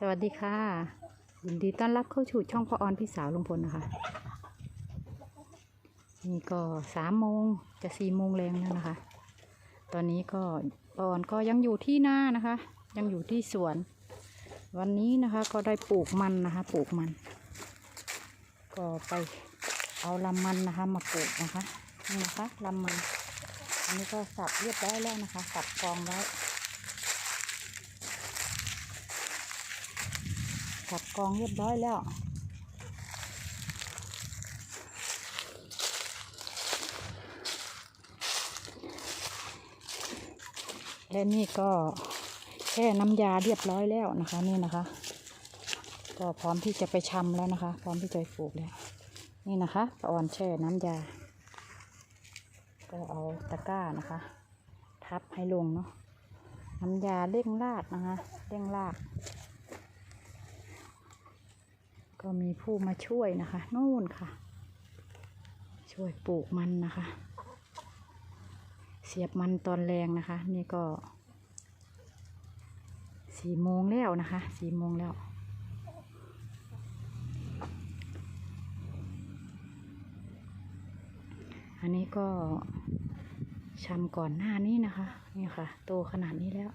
สวัสดีค่ะยินดีต้อนรับเข้าสู่ช่องพ่อออนพี่สาวลุงพลนะคะ นี่ก็สามโมงจะสี่โมงแรงแล้วนะคะ ตอนนี้ก็ป้าออนก็ยังอยู่ที่หน้านะคะ ยังอยู่ที่สวน วันนี้นะคะก็ได้ปลูกมันนะคะ ปลูกมัน ก็ไปเอาลำมันนะคะ มาปลูกนะคะนี่นะคะลำมัน อันนี้ก็สับเรียบร้อยแล้วนะคะ สับกองไว้ สับ กองเรียบร้อยแล้ว และนี่ก็แช่น้ำยาเรียบร้อยแล้วนะคะนี่นะคะ ก็พร้อมที่จะไปชำแล้วนะคะ พร้อมที่จะปลูกแล้วนี่นะคะปะออนแช่น้ำยา ก็เอาตะกร้านะคะ ทับให้ลงเนาะน้ำยาเร่งรากนะคะ เร่งราก ก็มีผู้มาช่วยนะคะ นู่นค่ะ ช่วยปลูกมันนะคะ เสียบมันตอนแรงนะคะ นี่ก็สี่โมงแล้วนะคะสี่โมงแล้วอันนี้ก็ชำก่อนหน้านี้นะคะ นี่ค่ะ โตขนาดนี้แล้ว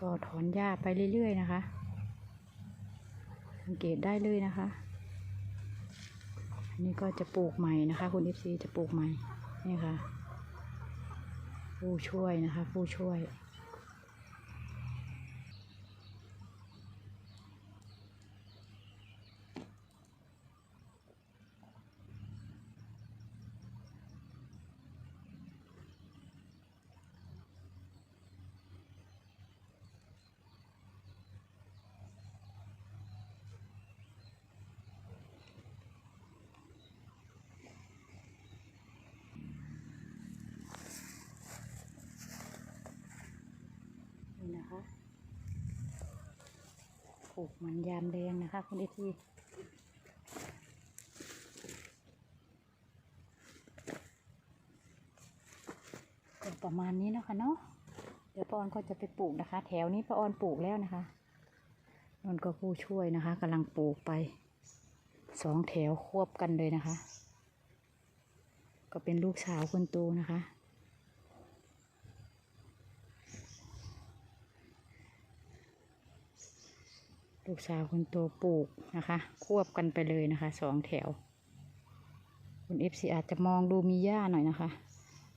ก็ถอนหญ้าไปเรื่อยๆนะคะ สังเกตได้เลยนะคะ อันนี้ก็จะปลูกใหม่นะคะ คุณเอฟซีจะปลูกใหม่นี่ค่ะผู้ช่วยนะคะ ผู้ช่วย นะคะปลูกมันยามแดงนะคะ คุณเอฟซีก็ประมาณนี้นะคะเนาะ เดี๋ยวปออนก็จะไปปลูกนะคะ แถวนี้ป้าออนปลูกแล้วนะคะนนก็ผู้ช่วยนะคะกำลังปลูกไปสองแถวควบกันเลยนะคะ ก็เป็นลูกสาวคนโตนะคะ ลูกสาวคนโตปลูกนะคะ ควบกันไปเลยนะคะสองแถว คุณเอฟซีอาจจะมองดูมีหญ้าหน่อยนะคะ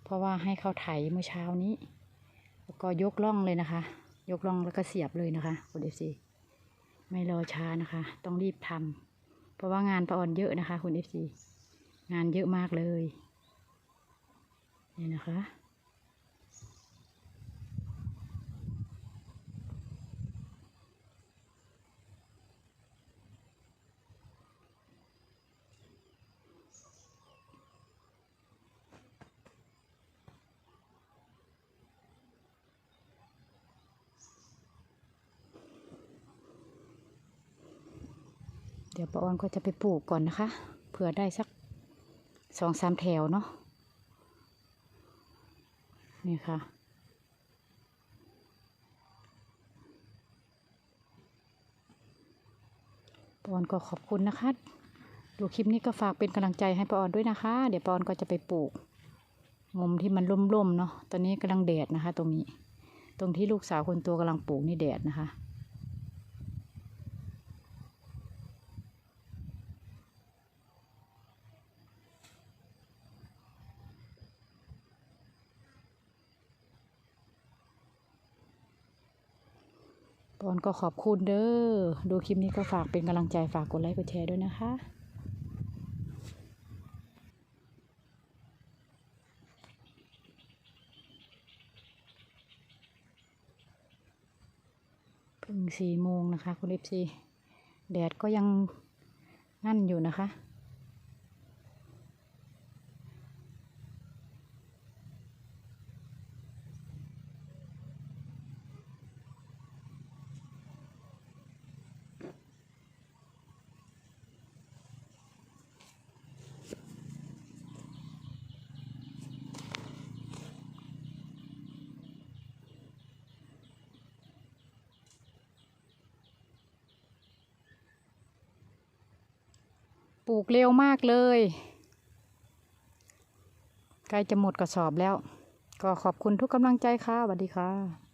เพราะว่าให้เขาไถเมื่อเช้านี้ แล้วก็ยกล่องเลยนะคะ ยกล่องแล้วก็เสียบเลยนะคะ คุณเอฟซีไม่รอช้านะคะ ต้องรีบทำเพราะว่างานประออนเยอะนะคะ คุณเอฟซีงานเยอะมากเลยนี่นะคะ ดี๋ยวป้าออนก็จะไปปลูกก่อนนะคะ เผื่อได้สักสองสามแถวเนาะนี่ค่ะป้าออนก็ขอบคุณนะคะ ดูคลิปนี้ก็ฝากเป็นกำลังใจให้ป้าออนด้วยนะคะ เดี๋ยวป้าออนก็จะไปปลูกมุมที่มันร่มๆเนาะ ตอนนี้กำลังแดดนะคะ ตรงนี้ ตรงที่ลูกสาวคนตัวกำลังปลูกนี่แดดนะคะ ปอนก็ขอบคุณเด้อ ดูคลิปนี้ก็ฝากเป็นกำลังใจฝากกดไลค์กดแชร์ด้วยนะคะเพิ่งสี่โมงนะคะ คุณเอฟซีแดดก็ยังนั่นอยู่นะคะ ลูกเร็วมากเลยใกล้จะหมดกระสอบแล้ว ก็ขอบคุณทุกกำลังใจค่ะสวัสดีค่ะ